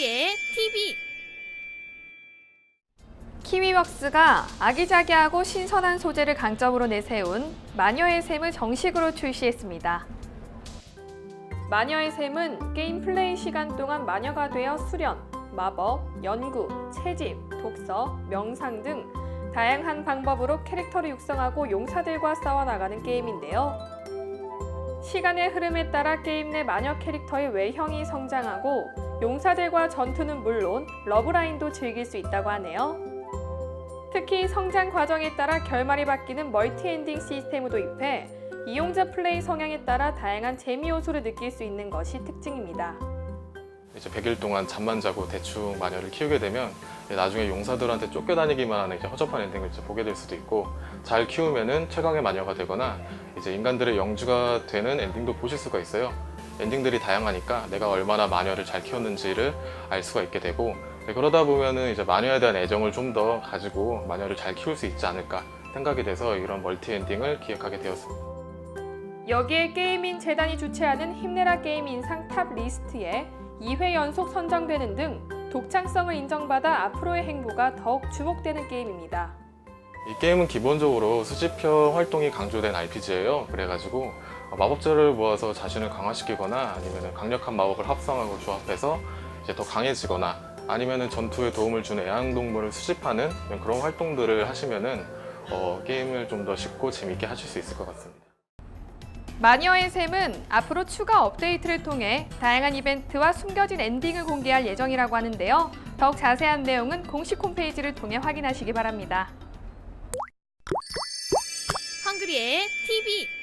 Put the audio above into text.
헝그리의 TV 키위웍스가 아기자기하고 신선한 소재를 강점으로 내세운 마녀의 샘을 정식으로 출시했습니다. 마녀의 샘은 게임 플레이 시간 동안 마녀가 되어 수련, 마법, 연구, 채집, 독서, 명상 등 다양한 방법으로 캐릭터를 육성하고 용사들과 싸워나가는 게임인데요. 시간의 흐름에 따라 게임 내 마녀 캐릭터의 외형이 성장하고 용사들과 전투는 물론 러브라인도 즐길 수 있다고 하네요. 특히 성장 과정에 따라 결말이 바뀌는 멀티엔딩 시스템을 도입해 이용자 플레이 성향에 따라 다양한 재미 요소를 느낄 수 있는 것이 특징입니다. 이제 100일 동안 잠만 자고 대충 마녀를 키우게 되면 나중에 용사들한테 쫓겨다니기만 하는 이제 허접한 엔딩을 이제 보게 될 수도 있고 잘 키우면은 최강의 마녀가 되거나 이제 인간들의 영주가 되는 엔딩도 보실 수가 있어요. 엔딩들이 다양하니까 내가 얼마나 마녀를 잘 키웠는지를 알 수가 있게 되고 네, 그러다 보면은 이제 마녀에 대한 애정을 좀 더 가지고 마녀를 잘 키울 수 있지 않을까 생각이 돼서 이런 멀티 엔딩을 기획하게 되었습니다. 여기에 게임인 재단이 주최하는 힘내라 게임 인상 탑 리스트에 2회 연속 선정되는 등 독창성을 인정받아 앞으로의 행보가 더욱 주목되는 게임입니다. 이 게임은 기본적으로 수집형 활동이 강조된 RPG예요. 그래가지고 마법제를 모아서 자신을 강화시키거나 아니면 강력한 마법을 합성하고 조합해서 이제 더 강해지거나 아니면 전투에 도움을 주는 애완동물을 수집하는 그런 활동들을 하시면은 어, 게임을 좀 더 쉽고 재밌게 하실 수 있을 것 같습니다. 마녀의 샘은 앞으로 추가 업데이트를 통해 다양한 이벤트와 숨겨진 엔딩을 공개할 예정이라고 하는데요. 더욱 자세한 내용은 공식 홈페이지를 통해 확인하시기 바랍니다. 헝그리의 TV